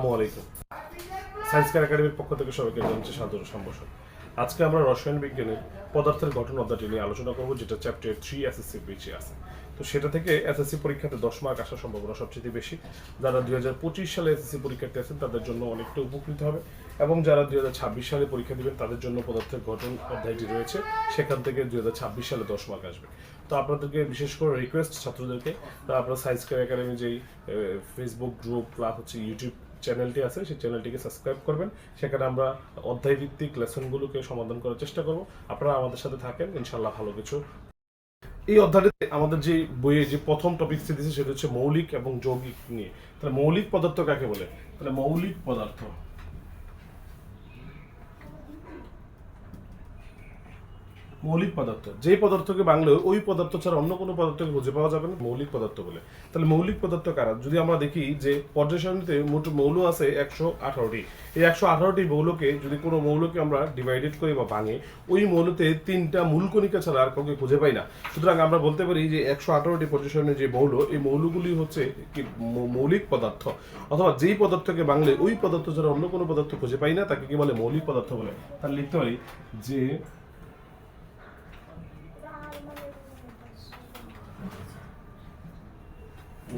আসসালামু কেয়ার একাডেমির পক্ষ থেকে সবাইকে জানাচ্ছি সাদর সম্ভাষণ আজকে আমরা রসায়ন বিজ্ঞানের পদার্থের গঠন অধ্যায়টি নিয়ে আলোচনা করব, যেটা চ্যাপ্টার থ্রি এসএসসি পিছিয়ে আছে। তো সেটা থেকে এসএসসি পরীক্ষাতে দশ মার্ক আসার সম্ভাবনা সবচেয়ে বেশি। যারা দুই হাজার পঁচিশ সালে এসএসসি পরীক্ষার্থী আছেন তাদের জন্য অনেকটা উপকৃত হবে। এবং যারা দুই হাজার ছাব্বিশ সালে পরীক্ষা দিবেন, তাদের জন্য পদার্থের গঠন অধ্যায়টি রয়েছে। সেখান থেকে দুই হাজার ছাব্বিশ সালে দশ মার্ক আসবে। তো আপনাদেরকে বিশেষ করে রিকোয়েস্ট ছাত্রদেরকে আপনারা সায়েন্স কেয়ার একাডেমি যেই ফেসবুক গ্রুপ বা হচ্ছে ইউটিউব চ্যানেলটি আছে, সেই চ্যানেলটিকে সাবস্ক্রাইব করবেন। সেখানে আমরা অধ্যায়ভিত্তিক লেসনগুলোকে সমাধান করার চেষ্টা করব। আপনারা আমাদের সাথে থাকেন ইনশাল্লাহ ভালো কিছু। এই অধ্যায়টিতে আমাদের যে বইয়ে যে প্রথম টপিক দিয়েছে, সেটা হচ্ছে মৌলিক এবং যৌগিক নিয়ে। তাহলে মৌলিক পদার্থ কাকে বলে? তাহলে মৌলিক পদার্থ। মৌলিক পদার্থ। যে পদার্থকে বাংলায় ওই পদার্থ ছাড়া অন্য কোনো পদার্থকে খুঁজে পাওয়া যাবে না। মৌলিক পদার্থ বলে। তাহলে মৌলিক পদার্থ কারা? যদি আমরা দেখি যে পর্যায় মোট মৌল আছে একশো আঠারোটি। এই একশো আঠারোটি মৌলকে যদি কোনো মৌলকে আমরা ডিভাইডেড করি বা ভাঙে, ওই মৌলতে তিনটা মূল কণিকা ছাড়া আর কাউকে খুঁজে পাই না। সুতরাং আমরা বলতে পারি যে একশো আঠারোটি পর্যায় যে মৌল, এই মৌলগুলি হচ্ছে কি মৌলিক পদার্থ। অথবা যেই পদার্থকে বাংলে ওই পদার্থ ছাড়া অন্য কোনো পদার্থ খুঁজে পাই না, তাকে কি বলে মৌলিক পদার্থ বলে। তাহলে লিখতে পারি যে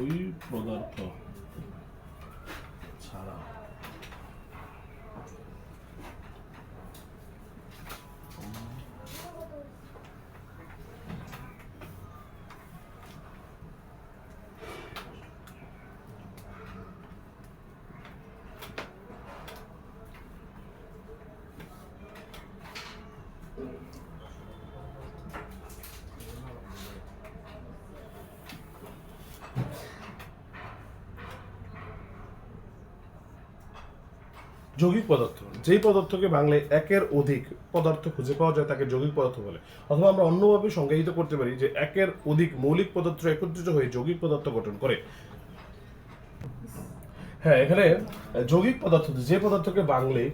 ওই পদার্থ ছাড়া যৌগিক পদার্থ। যেই পদার্থকে বাংলায় একের অধিক পদার্থ খুঁজে পাওয়া যায় তাকে যৌগিক পদার্থ বলে। অথবা আমরা অন্যভাবে সংজ্ঞায়িত করতে পারি যে একের অধিক মৌলিক পদার্থ একত্রিত হয়ে যৌগিক পদার্থ গঠন করে। হ্যাঁ এখানে যৌগিক পদার্থ, যে পদার্থকে বাংলায়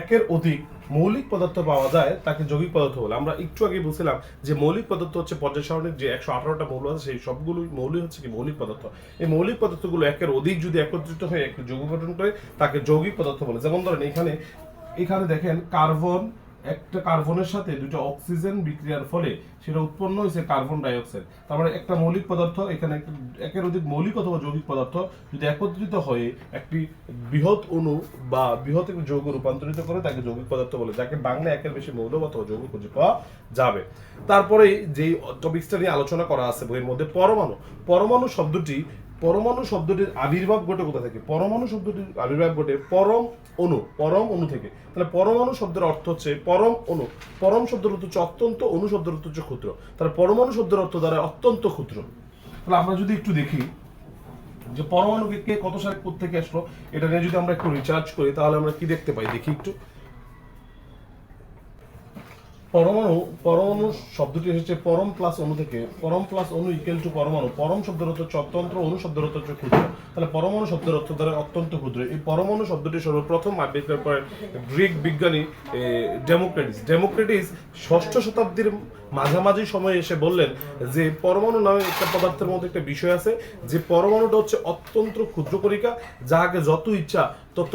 একের অধিক মৌলিক পদার্থ পাওয়া যায়, তাকে যৌগিক পদার্থ বলে। আমরা একটু আগে বলছিলাম যে মৌলিক পদার্থ হচ্ছে পর্যায় সারণীর যে একশো আঠারোটা মৌল আছে, সেই সবগুলোই মৌলিক হচ্ছে কি মৌলিক পদার্থ। এই মৌলিক পদার্থগুলো একের অধিক যদি একত্রিত হয়ে, একটি যৌগ গঠন করে, তাকে যৌগিক পদার্থ বলে। যেমন ধরেন এখানে এখানে দেখেন কার্বন একটা কার্বনের সাথে দুটো অক্সিজেন বিক্রিয়ার ফলে সেটা উৎপন্ন হয়েছে কার্বন ডাই অক্সাইড তার মানে একটা মৌলিক পদার্থ, এখানে একের অধিক মৌলিক অথবা যৌগিক পদার্থ যদি একত্রিত হয়ে একটি বৃহৎ অণু বা বৃহৎ একটি যৌগ রূপান্তরিত করে তাকে যৌগিক পদার্থ বলে, যাকে বাংলা একের বেশি মৌল অথবা যৌগ খুঁজে পাওয়া যাবে। তারপরে যেই টপিকসটা নিয়ে আলোচনা করা আছে বইয়ের মধ্যে পরমাণু। পরমাণু শব্দটি পরমাণু শব্দটির আবির্ভাব ঘটে কোথা থেকে? পরমাণু শব্দটির আবির্ভাব ঘটে পরম অণু পরম অণু থেকে। তাহলে পরমাণু শব্দের অর্থ হচ্ছে পরম অণু পরম শব্দের অর্থ হচ্ছে অত্যন্ত অণু শব্দের অর্থ হচ্ছে ক্ষুদ্র। তাহলে পরমাণু শব্দের অর্থ দ্বারা অত্যন্ত ক্ষুদ্র। তাহলে আমরা যদি একটু দেখি যে পরমাণুকে কে কত সালে থেকে আসলো, এটা নিয়ে যদি আমরা একটু রিচার্জ করি, তাহলে আমরা কি দেখতে পাই? দেখি একটু। পরমাণু পরমাণু শব্দটি এসেছে পরম প্লাস অণু থেকে, পরম প্লাস অণু ইকুয়াল টু পরমাণু। পরম শব্দের অর্থ হচ্ছে অত্যন্ত, অণু শব্দের অর্থ হচ্ছে ক্ষুদ্র। তাহলে পরমাণু শব্দের অর্থ দ্বারা অত্যন্ত ক্ষুদ্র। এই পরমাণু শব্দটি সর্বপ্রথম আবিষ্কার করেন গ্রিক বিজ্ঞানী ডেমোক্রেটিস। ডেমোক্রেটিস ষষ্ঠ শতাব্দীর মাঝামাঝি সময়ে এসে বললেন যে, পরমাণু নামে একটা পদার্থের মধ্যে একটা বিষয় আছে, যে পরমাণুটা হচ্ছে অত্যন্ত ক্ষুদ্র কণিকা, যাহাকে যত ইচ্ছা তত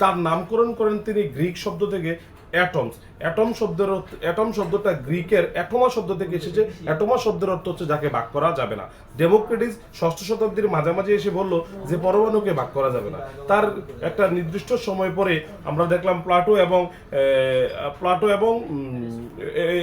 তার নামকরণ করেন তিনি গ্রিক শব্দ থেকে অ্যাটমস অ্যাটম শব্দের অ্যাটম শব্দটা গ্রিকের অ্যাটোমা শব্দ থেকে এসেছে। অ্যাটোমা শব্দের অর্থ হচ্ছে যাকে ভাগ করা যাবে না। ডেমোক্রেটিস ষষ্ঠ শতাব্দীর মাঝামাঝি এসে বলল যে পরমাণুকে ভাগ করা যাবে না। তার একটা নির্দিষ্ট সময় পরে আমরা দেখলাম প্লাটো এবং প্লাটো এবং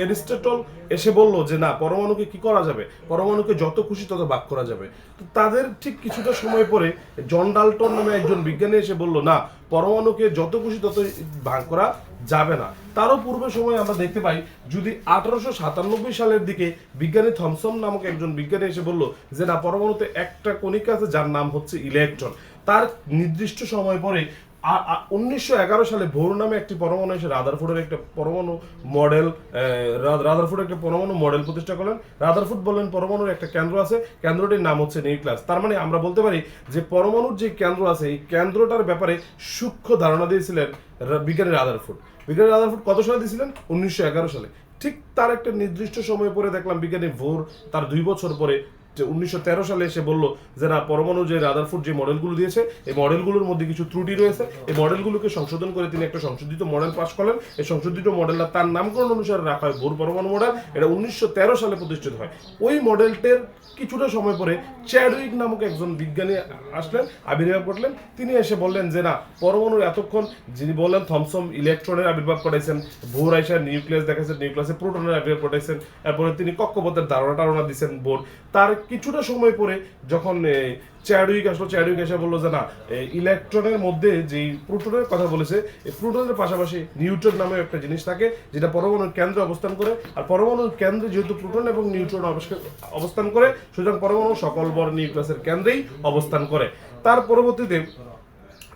এরিস্টটল এসে বলল যে না, পরমাণুকে কি করা যাবে? পরমাণুকে যত খুশি তত ভাগ করা যাবে। তো তাদের ঠিক কিছুটা সময় পরে জন ডাল্টন নামে একজন বিজ্ঞানী এসে বলল, না, পরমাণুকে যত খুশি তত ভাগ করা যাবে না। তারও পূর্বে সময় আমরা দেখতে পাই, যদি আঠারোশো সাতানব্বই সালের দিকে বিজ্ঞানী থমসন নামক একজন বিজ্ঞানী এসে বলল যে, না, পরমাণুতে একটা কণিকা আছে যার নাম হচ্ছে ইলেকট্রন। তার নির্দিষ্ট সময় পরে উনিশশো এগারো সালে ভোর নামে একটি পরমাণু এসে রাদারফোর্ডের একটা পরমাণু মডেল রাদারফোর্ড একটা পরমাণু মডেল প্রতিষ্ঠা করলেন। রাদারফোর্ড বললেন, পরমাণুর একটা কেন্দ্র আছে। কেন্দ্রটির নাম হচ্ছে নিউক্লিয়াস। তার মানে আমরা বলতে পারি যে পরমাণুর যে কেন্দ্র আছে, এই কেন্দ্রটার ব্যাপারে সূক্ষ্ম ধারণা দিয়েছিলেন বিজ্ঞানী রাদারফোর্ড। বিজ্ঞানী রাদারফোর্ড কত সালে দিয়েছিলেন? উনিশশো এগারো সালে। ঠিক তার একটা নির্দিষ্ট সময় পরে দেখলাম বিজ্ঞানী ভোর, তার দুই বছর পরে উনিশশো তেরো সালে এসে বলল যে না, পরমাণু যে রাদারফোর্ড যে মডেলগুলো দিয়েছে, এই মডেলগুলোর মধ্যে কিছু ত্রুটি রয়েছে। এই মডেলগুলোকে সংশোধন করে তিনি একটা সংশোধিত মডেল পাশ করেন এই সংশোধিত মডেলটা তার নামকরণ অনুসারে রাখা হয় ভোর পরমাণু মডেল। এটা উনিশশো তেরো সালে প্রতিষ্ঠিত হয়। ওই মডেলটার কিছুটা সময় পরে চ্যাডউইক নামক একজন বিজ্ঞানী আসলেন, আবির্ভাব করলেন তিনি এসে বললেন যে না, পরমাণুর এতক্ষণ যিনি বললেন থমসম ইলেকট্রনের আবির্ভাব করাইছেন ভোর আইসার নিউক্লিয়াস দেখাচ্ছেন নিউক্লিয়াসে প্রোটনের আবির্ভাব ঘটাইছেন এরপরে তিনি কক্ষপথের ধারণা টারণা দিয়েছেন বোর তার কিছুটা সময় পরে যখন চ্যাডুইক আসলো চ্যাডুইক এসে বলল যে, না ইলেকট্রনের মধ্যে যেই প্রোটনের কথা বলেছে এই প্রোটনের পাশাপাশি নিউট্রন নামে একটা জিনিস থাকে, যেটা পরমাণুর কেন্দ্রে অবস্থান করে, আর পরমাণুর কেন্দ্রে যেহেতু প্রোটন এবং নিউট্রন অবস্থান- অবস্থান করে, সুতরাং পরমাণু সকল বর নিউক্লিয়াসের কেন্দ্রেই অবস্থান করে। তার পরবর্তীতে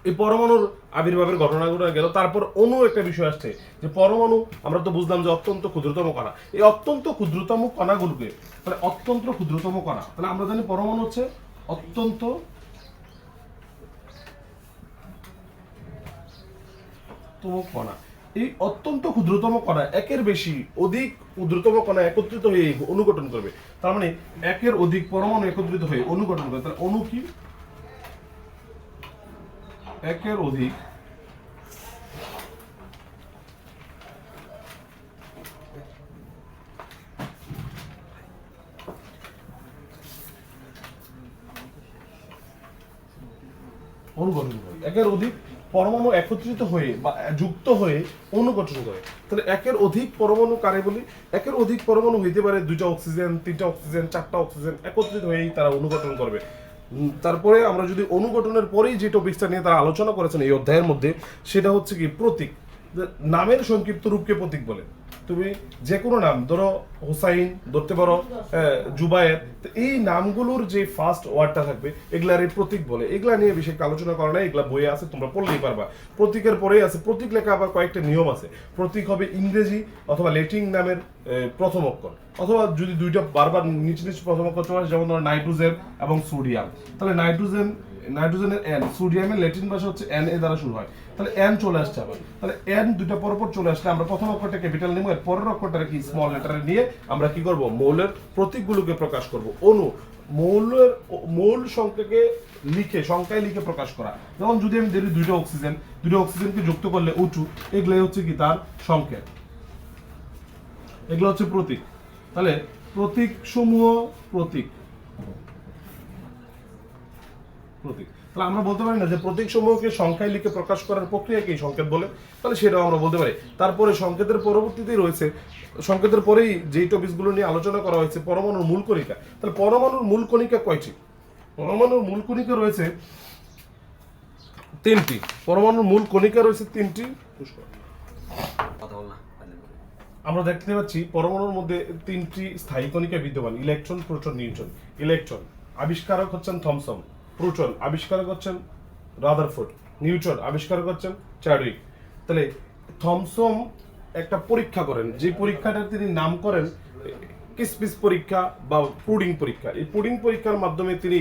এই পরমাণুর আবির্ভাবের ঘটনাগুলো গেল। তারপর অণু একটা বিষয় আসছে যে পরমাণু, আমরা তো বুঝলাম যে অত্যন্ত ক্ষুদ্রতম কণা। এই অত্যন্ত ক্ষুদ্রতম কণাগুলোকে মানে অত্যন্ত ক্ষুদ্রতম কণা, তাহলে আমরা জানি পরমাণু হচ্ছে অত্যন্ত কণা। এই অত্যন্ত ক্ষুদ্রতম কণা একের বেশি অধিক ক্ষুদ্রতম কণা একত্রিত হয়ে অনুগঠন করবে। তার মানে একের অধিক পরমাণু একত্রিত হয়ে অনুগঠন করবে। তাহলে অণু কি? একের অধিক একের অধিক পরমাণু একত্রিত হয়ে বা যুক্ত হয়ে অনুগঠন করে তাহলে একের অধিক পরমাণু কারে বলি? একের অধিক পরমাণু হইতে পারে দুইটা অক্সিজেন, তিনটা অক্সিজেন, চারটা অক্সিজেন একত্রিত হয়েই তারা অনুগঠন করবে। তারপরে আমরা যদি অনুগঠনের পরেই যে টপিকটা নিয়ে তারা আলোচনা করেছেন এই অধ্যায়ের মধ্যে, সেটা হচ্ছে কি প্রতীক। নামের সংক্ষিপ্ত রূপকে প্রতীক বলে। তুমি যে কোনো নাম ধরো হোসাইন ধরতে পারো জুবায়ের এই নামগুলোর যে ফার্স্ট ওয়ার্ডটা থাকবে এগুলার এই প্রতীক বলে। এগুলা নিয়ে বেশি আলোচনা করা নাই এগুলা বইয়ে আছে তোমরা পড়লেই পারবা। প্রতীকের পরেই আছে প্রতীক লেখা আবার কয়েকটা নিয়ম আছে। প্রতীক হবে ইংরেজি অথবা লেটিন নামের প্রথম অক্ষর। অথবা যদি দুইটা বারবার নিচে নিচে প্রথম অক্ষর চলে আসে, যেমন ধরো নাইট্রোজেন এবং সোডিয়াম। তাহলে নাইট্রোজেন নাইট্রোজেনের এন সোডিয়ামের ল্যাটিন ভাষা হচ্ছে এন এ দ্বারা শুরু হয়। তাহলে এন চলে আসছে আবার। তাহলে এন দুইটা পরপর চলে আসলে আমরা প্রথম অক্ষরটা ক্যাপিটাল নেব, এর পরের অক্ষরটা কি স্মল লেটারে নিয়ে আমরা কি করব? মৌলের প্রতীকগুলোকে প্রকাশ করব। অনু মৌলের, মৌল সংখ্যাকে লিখে, সংখ্যায় লিখে প্রকাশ করা। যেমন যদি আমি ধরি দুইটা অক্সিজেন দুইটা অক্সিজেনকে যুক্ত করলে উঁচু এগুলাই হচ্ছে কি তার সংখ্যা এগুলো হচ্ছে প্রতীক। তাহলে প্রতীক সমূহ প্রতীক। প্রতীক। তাহলে আমরা বলতে পারি না যে প্রতীক সমূহকে সংখ্যায় লিখে প্রকাশ করার সংকেত বলে? তাহলে সেটাও আমরা বলতে পারি। তারপরে সংকেতের পরবর্তীতে রয়েছে, সংকেতের পরেই যেই নিয়ে আলোচনা করা হয়েছে, পরমাণুর মূল কণিকা। তাহলে পরমাণুর মূল কণিকা কয়টি? পরমাণুর মূল কণিকা রয়েছে তিনটি। পরমাণুর মূল কণিকা রয়েছে তিনটি। আমরা দেখতে পাচ্ছি পরমাণুর মধ্যে তিনটি স্থায়ী কণিকা বিদ্যমান, ইলেকট্রন, প্রোটন, নিউট্রন। ইলেকট্রন। আবিষ্কারক হচ্ছেন থমসন। প্রোটন আবিষ্কার করছেন রাদারফোর্ড নিউট্রন আবিষ্কার করছেন চ্যাডউইক তাহলে থমসম একটা পরীক্ষা করেন যে পরীক্ষাটা তিনি নাম করেন কিসপিস পরীক্ষা বা পুডিং পরীক্ষা। এই পুডিং পরীক্ষার মাধ্যমে তিনি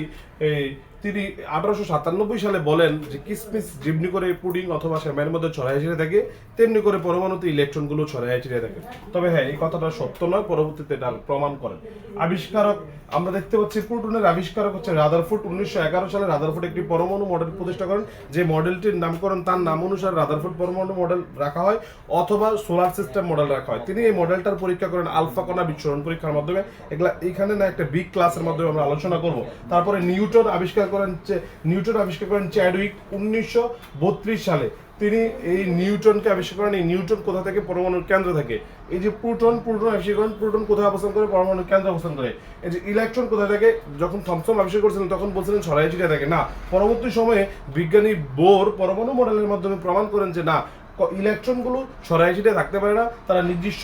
এই, তিনি আঠারোশো সাতানব্বই সালে বলেন যে কিসমিস যেমনি করে পুডিং অথবা শ্যামের মধ্যে ছড়াই ছিঁড়ে থাকে, তেমনি করে পরমাণুতে ইলেকট্রনগুলো ছড়াই ছিঁড়ে থাকে। তবে হ্যাঁ এই কথাটা সত্য নয়, পরবর্তীতে এটা প্রমাণ করেন। আবিষ্কারক, আমরা দেখতে পাচ্ছি প্রোটনের আবিষ্কারক হচ্ছে রাদারফুট উনিশশো এগারো সালে রাদারফুট একটি পরমাণু মডেল প্রতিষ্ঠা করেন, যে মডেলটির নামকরণ তার নাম অনুসারে রাদারফুট পরমাণু মডেল রাখা হয় অথবা সোলার সিস্টেম মডেল রাখা হয়। তিনি এই মডেলটার পরীক্ষা করেন আলফা কণা বিচ্ছুরণ পরীক্ষার মাধ্যমে। এগুলা এখানে না একটা বিগ ক্লাসের মাধ্যমে আমরা আলোচনা করব। তারপরে নিউটন আবিষ্কার করেন নিউটন আবিষ্কার করেন চ্যাডউইক উনিশশো বত্রিশ সালে। তিনি এই নিউটনকে আবিষ্কার করেন, এই নিউটন কোথা থেকে পরমাণুর কেন্দ্র থাকে? এই যে প্রোটন প্রোটন আবিষ্কার করেন, প্রোটন কোথায় অবস্থান করে? পরমাণুর কেন্দ্র অবস্থান করে। এই যে ইলেকট্রন কোথায় থাকে? যখন থমসম আবিষ্কার করেছিলেন, তখন বলছিলেন ছড়াই ছিটে থাকে না, পরবর্তী সময়ে বিজ্ঞানী বোর পরমাণু মডেলের মাধ্যমে প্রমাণ করেন যে না ইলেকট্রনগুলো ছড়াই ছিটে থাকতে পারে না। তারা নির্দিষ্ট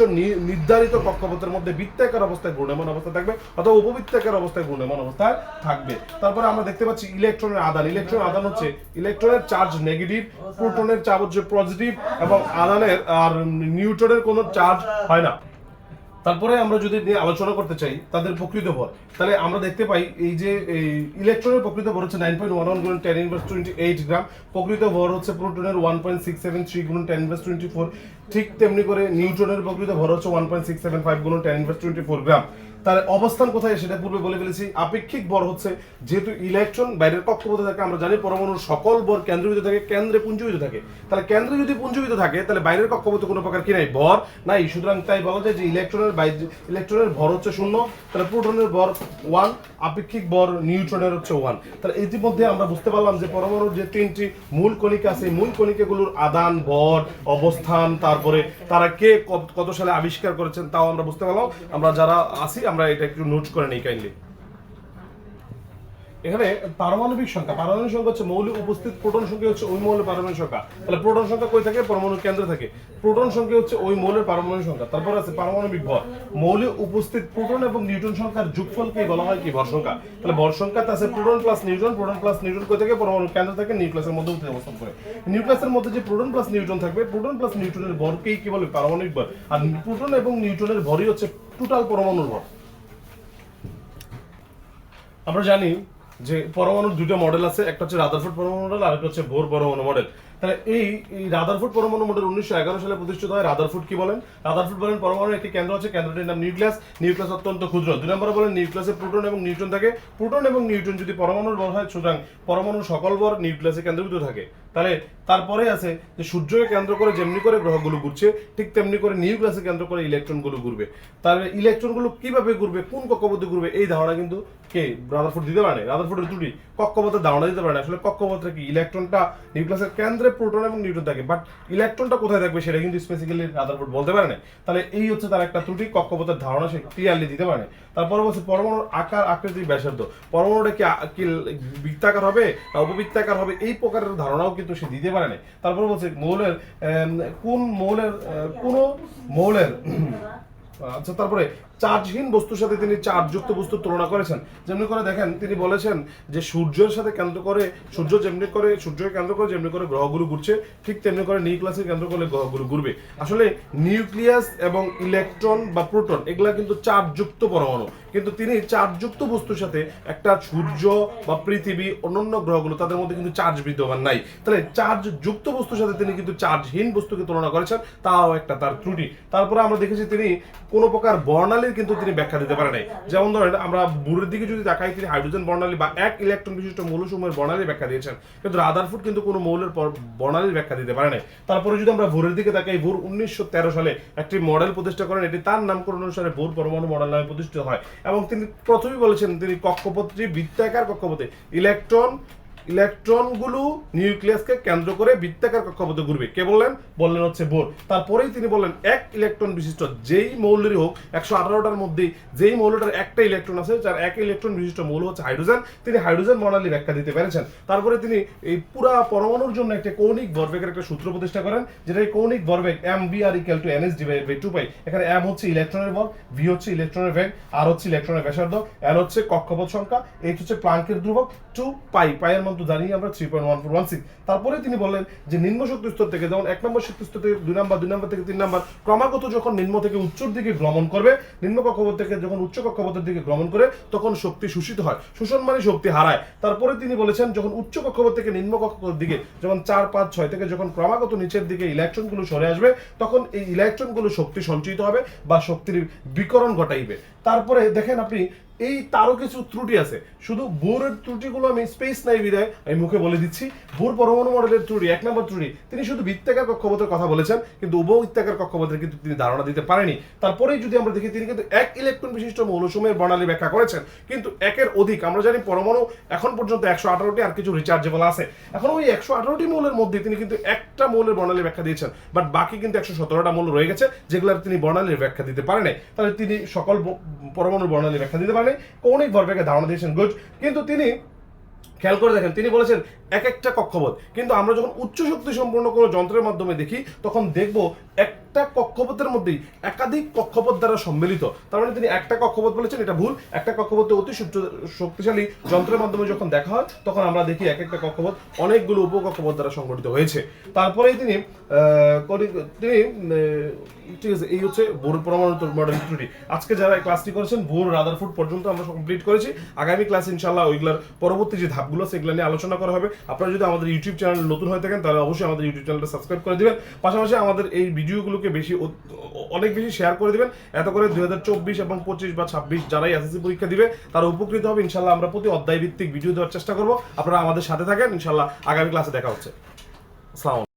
নির্ধারিত কক্ষপথের মধ্যে বৃত্তাকার অবস্থায় ঘূর্ণমান অবস্থায় থাকবে অথবা উপবৃত্তাকার অবস্থায় ঘূর্ণমান অবস্থায় থাকবে। তারপরে আমরা দেখতে পাচ্ছি ইলেকট্রনের আদান ইলেকট্রন আদান হচ্ছে ইলেকট্রনের চার্জ নেগেটিভ, প্রোটনের চার্জ হচ্ছে পজিটিভ এবং আদানের আর নিউট্রনের কোনো চার্জ হয় না। তারপরে আমরা যদি আলোচনা করতে চাই, তাদের প্রকৃত ভর। তাহলে আমরা দেখতে পাই এই যে ইলেকট্রনের প্রকৃত ভর হচ্ছে নাইন পয়েন্ট ওয়ান ওয়ান গুণ ten inverse twenty eight gram প্রকৃত ভর হচ্ছে প্রোটনের one point six seven three গুণ টেন ইনভার্স টোয়েন্টি ফোর ঠিক তেমনি করে নিউট্রনের প্রকৃত ভর হচ্ছে one point six seven five গুণ ten inverse twenty four gram তার অবস্থান কোথায় সেটা পূর্বে বলে ফেলেছি। আপেক্ষিক ভর হচ্ছে যেহেতু ইলেকট্রন বাইরের কক্ষপথে থাকে, আমরা জানি পরমাণুর সকল ভর কেন্দ্রীভূত থাকে, কেন্দ্রে পুঞ্জীভূত থাকে। তাহলে কেন্দ্রে যদি পুঞ্জীভূত থাকে, তাহলে বাইরের কক্ষপথে কোনো প্রকার কি নাই? ভর নাই। সুতরাং তাই বলা যায় যে ইলেকট্রনের বাইরে ইলেকট্রনের ভর হচ্ছে শূন্য, তাহলে প্রোটনের ভর ওয়ান আপেক্ষিক ভর নিউট্রনের হচ্ছে ওয়ান তাহলে ইতিমধ্যে আমরা বুঝতে পারলাম যে পরমাণুর যে তিনটি মূল কণিকা আছে মূল কণিকাগুলোর আদান ভর, অবস্থান, তারপরে তারা কে কত সালে আবিষ্কার করেছেন, তাও আমরা বুঝতে পারলাম। আমরা যারা আছি, আমরা এটা একটু নোট করে নিই কাইন্ডলি এখানে পারমাণবিক সংখ্যা পারমাণবিক সংখ্যা হচ্ছে মৌলিক উপস্থিত, প্রোটন সংখ্যা হচ্ছে ওই মৌলের পারমাণবিক সংখ্যা। তাহলে প্রোটন সংখ্যা কই থাকে? পরমাণু কেন্দ্রে থাকে। প্রোটন সংখ্যা হচ্ছে ওই মৌলের পারমাণবিক সংখ্যা। তারপর আছে পারমাণবিক ভর। মৌলিক উপস্থিত প্রোটন এবং নিউট্রন সংখ্যার যোগফলকে বলা হয়? কি ভর সংখ্যা? তাহলে ভর সংখ্যাতে আছে proton plus neutron, proton plus neutron কই থেকে? পরমাণু কেন্দ্র থেকে, নিউক্লিয়াসের মধ্যে উঠে অবস্থান করে। নিউক্লিয়াসের মধ্যে যে প্রোটন প্লাস নিউট্রন থাকবে, প্রোটন প্লাস নিউট্রনের ভরকেই কি বলে? পারমাণবিক ভর। আর প্রোটন এবং নিউট্রনের ভরই হচ্ছে টোটাল পরমাণুর ভর। আমরা জানি যে পরমাণুর দুটো মডেল আছে, একটা হচ্ছে রাদারফোর্ড পরমাণু মডেল আর একটা হচ্ছে ভোর পরমাণু মডেল তাহলে এই রাদারফোর্ড পরমাণু মডেল উনিশশো এগারো সালে প্রতিষ্ঠিত হয় রাদারফোর্ড কি বলেন? রাদারফোর্ড বলেন, পরমাণুর একটি কেন্দ্র আছে, কেন্দ্রটির নাম নিউক্লিয়াস। নিউক্লিয়াস অত্যন্ত ক্ষুদ্র। দুই নম্বরে বলেন, নিউক্লিয়াসে প্রোটন এবং নিউট্রন থাকে। প্রোটন এবং নিউট্রন যদি পরমাণুর বল হয়, সুতরাং পরমাণুর সকল বর নিউক্লিয়াসে কেন্দ্রভূত থাকে। তাহলে তারপরে আছে যে সূর্যকে কেন্দ্র করে যেমনি করে গ্রহগুলো ঘুরছে, ঠিক তেমনি করে নিউক্লিয়াসে কেন্দ্র করে ইলেকট্রনগুলো ঘুরবে। তাহলে ইলেকট্রনগুলো কীভাবে ঘুরবে? কোন কক্ষপথে ঘুরবে? এই ধারণা কিন্তু কে? রাদারফোর্ড দিতে পারে রাদারফোর্ডের ত্রুটি। কক্ষপথের ধারণা দিতে পারে আসলে কক্ষপথে কি? ইলেকট্রনটা নিউক্লিয়াসের কেন্দ্রে প্রোটন এবং নিউট্রন থাকে। বাট ইলেকট্রনটা কোথায় থাকবে সেটা কিন্তু স্পেসিক্যালি রাদারফোর্ড বলতে পারে না তাহলে এই হচ্ছে তার একটা ত্রুটি। কক্ষপথের ধারণা সে ক্লিয়ারলি দিতে পারে তারপরে বলছে পরমাণুর আকার আকৃতি ব্যাসার্ধ। পরমাণুটা কি বৃত্তাকার হবে না উপবৃত্তাকার হবে? এই প্রকারের ধারণাও কিন্তু সে দিতে পারে নাই তারপর বলছে মৌলের কোন মৌলের কোন মৌলের আচ্ছা তারপরে চার্জহীন বস্তুর সাথে তিনি চার্জযুক্ত বস্তু তুলনা করেছেন। যেমনি করে দেখেন, তিনি বলেছেন যে সূর্যের সাথে কেন্দ্র করে, সূর্য যেমনি করে, সূর্যকে কেন্দ্র করে যেমনি করে গ্রহগুলো ঘুরছে, ঠিক তেমনি করে নিউক্লিয়াসকে কেন্দ্র করে গ্রহগুলো ঘুরবে। আসলে নিউক্লিয়াস এবং ইলেকট্রন বা প্রোটন, এগুলা কিন্তু চার্জযুক্ত পরমাণু। কিন্তু তিনি চার্জযুক্ত বস্তুর সাথে একটা সূর্য বা পৃথিবী অন্যান্য গ্রহগুলো, তাদের মধ্যে কিন্তু চার্জ বিদ্যমান নাই। তাহলে চার্জ যুক্ত বস্তুর সাথে তিনি কিন্তু চার্জহীন বস্তুকে তুলনা করেছেন, তাও একটা তার ত্রুটি। তারপরে আমরা দেখেছি তিনি কোনো প্রকার বর্ণালীর কিন্তু তিনি ব্যাখ্যা দিতে পারে নাই। যেমন ধরেন, আমরা বুড়ের দিকে যদি তাকাই, তিনি হাইড্রোজেন বর্ণালী বা এক ইলেকট্রন বিশিষ্ট মৌলসমূহের বর্ণালী ব্যাখ্যা দিয়েছেন। কিন্তু রাদারফুড কিন্তু কোনো মৌলের বর্ণালীর ব্যাখ্যা দিতে পারে নাই। তারপরে যদি আমরা ভোরের দিকে তাকাই, ভোর উনিশশো তেরো সালে একটি মডেল প্রতিষ্ঠা করেন। এটি তার নামকরণ অনুসারে ভোর পরমাণু মডেল নামে প্রতিষ্ঠিত হয়। এবং তিনি প্রথমেই বলেছেন, তিনি কক্ষপথটি, বৃত্তাকার কক্ষপথে ইলেকট্রন ইলেকট্রনগুলো নিউক্লিয়াসকে কেন্দ্র করে বৃত্তাকার কক্ষপথে ঘুরবে। কে বললেন? বললেন হচ্ছে বোর। তারপরেই তিনি বললেন, এক ইলেকট্রন বিশিষ্ট যেই মৌলেরই হোক, একশো আঠারোটার মধ্যে যেই মৌলটার একটা ইলেকট্রন আছে, যার এক ইলেকট্রন বিশিষ্ট মৌল হচ্ছে হাইড্রোজেন। তিনি হাইড্রোজেন বর্ণালী ব্যাখ্যা দিতে পেরেছেন। তারপরে তিনি এই পুরা পরমাণুর জন্য একটা কৌণিক ভরবেগের একটা সূত্র প্রতিষ্ঠা করেন, যেটা কৌণিক ভরবেগ M B R equal to N S divide by two pi এখানে এম হচ্ছে ইলেকট্রনের ভর ভি হচ্ছে ইলেকট্রনের বেগ আর হচ্ছে ইলেকট্রনের ব্যাসার্ধ এন হচ্ছে কক্ষপথ সংখ্যা এইচ হচ্ছে প্লাঙ্কের ধ্রুবক টু পাই পাইয়ের মধ্যে জানি আমরা three point one four one six তারপরে তিনি বললেন যে নিম্ন শক্তি স্তর থেকে, যেমন এক নম্বর শক্তি স্তর থেকে দুই নম্বর দুই নম্বর থেকে তিন নম্বর, ক্রমাগত যখন নিম্ন থেকে উচ্চর দিকে ভ্রমণ করবে, নিম্ন কক্ষপথ থেকে যখন উচ্চ কক্ষপথের দিকে ভ্রমণ করে, তখন শক্তি শোষিত হয়। শোষণ মানে শক্তি হারায়। তারপরে তিনি বলেছেন, যখন উচ্চ কক্ষপথ থেকে নিম্ন কক্ষপথের দিকে যখন চার, পাঁচ, ছয় থেকে যখন ক্রমাগত নিচের দিকে ইলেকট্রনগুলো সরে আসবে, তখন এই ইলেকট্রনগুলো শক্তি সঞ্চিত হবে বা শক্তির বিকরণ ঘটাইবে। তারপরে দেখেন আপনি এই তারও কিছু ত্রুটি আছে। শুধু বোরের ত্রুটিগুলো আমি স্পেস নাই বিদায় আমি মুখে বলে দিচ্ছি। বোর পরমাণু মডেলের ত্রুটি, এক নম্বর ত্রুটি, তিনি শুধু বৃত্তাকার কক্ষপথের কথা বলেছেন, কিন্তু উপ বৃত্তাকার কক্ষপথের কিন্তু তিনি ধারণা দিতে পারেনি। তারপরেই যদি আমরা দেখি, তিনি কিন্তু এক ইলেকট্রন বিশিষ্ট মৌলসমূহের বর্ণালী ব্যাখ্যা করেছেন, কিন্তু একের অধিক, আমরা জানি পরমাণু এখন পর্যন্ত একশো আঠারোটি আর কিছু রিচার্জেবল আছে। এখন ওই একশো আঠারোটি মৌলের মধ্যে তিনি কিন্তু একটা মৌলের বর্ণালী ব্যাখ্যা দিয়েছেন বাট বাকি কিন্তু একশো সতেরোটা মৌল রয়ে গেছে, যেগুলোর তিনি বর্ণালীর ব্যাখ্যা দিতে পারেন। তাহলে তিনি সকল পরমাণুর বর্ণালী ব্যাখ্যা দিতে পারেন। কৌণিক ভরবেগে ধারণা দিয়েছেন গুড কিন্তু তিনি খেয়াল করে দেখেন, তিনি বলেছেন এক একটা কক্ষপথ। কিন্তু আমরা যখন উচ্চ শক্তি সম্পন্ন কোনো যন্ত্রের মাধ্যমে দেখি, তখন দেখব একটা কক্ষপথের মধ্যেই একাধিক কক্ষপথ দ্বারা সম্মিলিত। তার মানে তিনি একটা কক্ষপথ বলেছেন, এটা ভুল। একটা কক্ষপথে অতি শক্তিশালী যন্ত্রের মাধ্যমে যখন দেখা হয়, তখন আমরা দেখি এক একটা কক্ষপথ অনেকগুলো উপকক্ষপথ দ্বারা সংগঠিত হয়েছে। তারপরেই তিনি তিনি ঠিক আছে, এই হচ্ছে বোর পরমাণু মডেল ত্রুটি। আজকে যারা ক্লাসটি করেছেন বোর রাদারফুড পর্যন্ত আমরা কমপ্লিট করেছি। আগামী ক্লাস ইনশাল্লাহ ওইগুলোর পরবর্তী যে ধাপগুলো সেগুলো নিয়ে আলোচনা করা হবে। আপনারা যদি আমাদের ইউটিউব চ্যানেল নতুন হয়ে থাকেন, তাহলে অবশ্যই আমাদের ইউটিউব চ্যানেলটা সাবস্ক্রাইব করে দিবেন। পাশাপাশি আমাদের এই ভিডিওগুলোকে বেশি অনেক বেশি শেয়ার করে দিবেন। এত করে দুই হাজার চব্বিশ এবং পঁচিশ বা ছাব্বিশ যারাই এসএসসি পরীক্ষা দিবে, তারা উপকৃত হবে। ইনশাল্লাহ আমরা প্রতি অধ্যায় ভিত্তিক ভিডিও দেওয়ার চেষ্টা করব। আপনারা আমাদের সাথে থাকেন। ইনশাল্লাহ আগামী ক্লাসে দেখা হচ্ছে। আসসালামু।